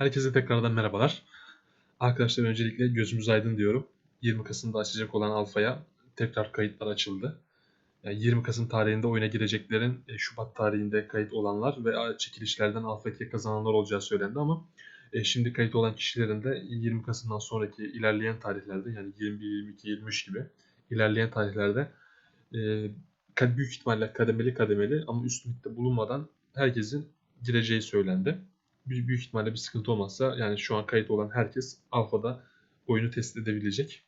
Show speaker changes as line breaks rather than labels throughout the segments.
Herkese tekrardan merhabalar. Arkadaşlar öncelikle gözümüz aydın diyorum. 20 Kasım'da açacak olan Alfa'ya tekrar kayıtlar açıldı. Yani 20 Kasım tarihinde oyuna gireceklerin e, Şubat tarihinde kayıt olanlar ve çekilişlerden Alfa 2 kazananlar olacağı söylendi ama e, şimdi kayıt olan kişilerin de 20 Kasım'dan sonraki ilerleyen tarihlerde yani 21, 22, 23 gibi ilerleyen tarihlerde e, büyük ihtimalle kademeli kademeli ama üst ligde bulunmadan herkesin gireceği söylendi. Büyük ihtimalle bir sıkıntı olmazsa yani şu an kayıt olan herkes alfada oyunu test edebilecek.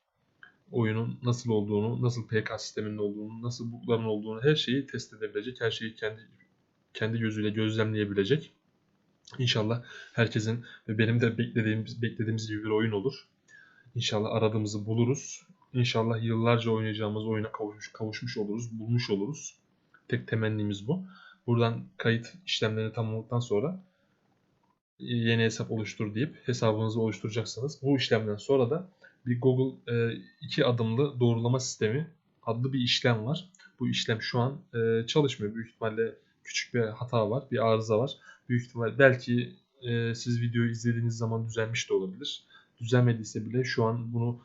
Oyunun nasıl olduğunu, nasıl PK sisteminin olduğunu, nasıl bugların olduğunu her şeyi test edebilecek. Her şeyi kendi kendi gözüyle gözlemleyebilecek. İnşallah herkesin ve benim de beklediğimiz beklediğimiz gibi bir oyun olur. İnşallah aradığımızı buluruz. İnşallah yıllarca oynayacağımız oyuna kavuşmuş, kavuşmuş oluruz, bulmuş oluruz. Tek temennimiz bu. Buradan kayıt işlemlerini tamamladıktan sonra yeni hesap oluştur deyip hesabınızı oluşturacaksınız. Bu işlemden sonra da bir Google e, iki adımlı doğrulama sistemi adlı bir işlem var. Bu işlem şu an e, çalışmıyor. Büyük ihtimalle küçük bir hata var, bir arıza var. Büyük ihtimal belki e, siz videoyu izlediğiniz zaman düzelmiş de olabilir. Düzelmediyse bile şu an bunu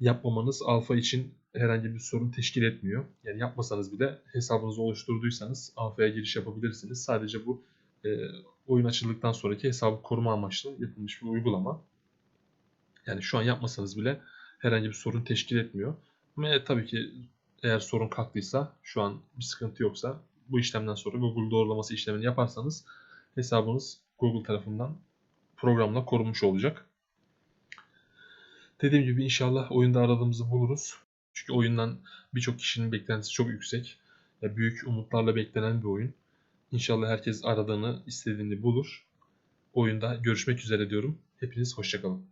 yapmamanız alfa için herhangi bir sorun teşkil etmiyor. Yani yapmasanız bile hesabınızı oluşturduysanız alfaya giriş yapabilirsiniz. Sadece bu e, oyun açıldıktan sonraki hesabı koruma amaçlı yapılmış bir uygulama. Yani şu an yapmasanız bile herhangi bir sorun teşkil etmiyor. Ama e, tabii ki eğer sorun kalktıysa, şu an bir sıkıntı yoksa bu işlemden sonra Google doğrulaması işlemini yaparsanız hesabınız Google tarafından programla korunmuş olacak. Dediğim gibi inşallah oyunda aradığımızı buluruz. Çünkü oyundan birçok kişinin beklentisi çok yüksek. Ya büyük umutlarla beklenen bir oyun. İnşallah herkes aradığını, istediğini bulur. Oyunda görüşmek üzere diyorum. Hepiniz hoşçakalın.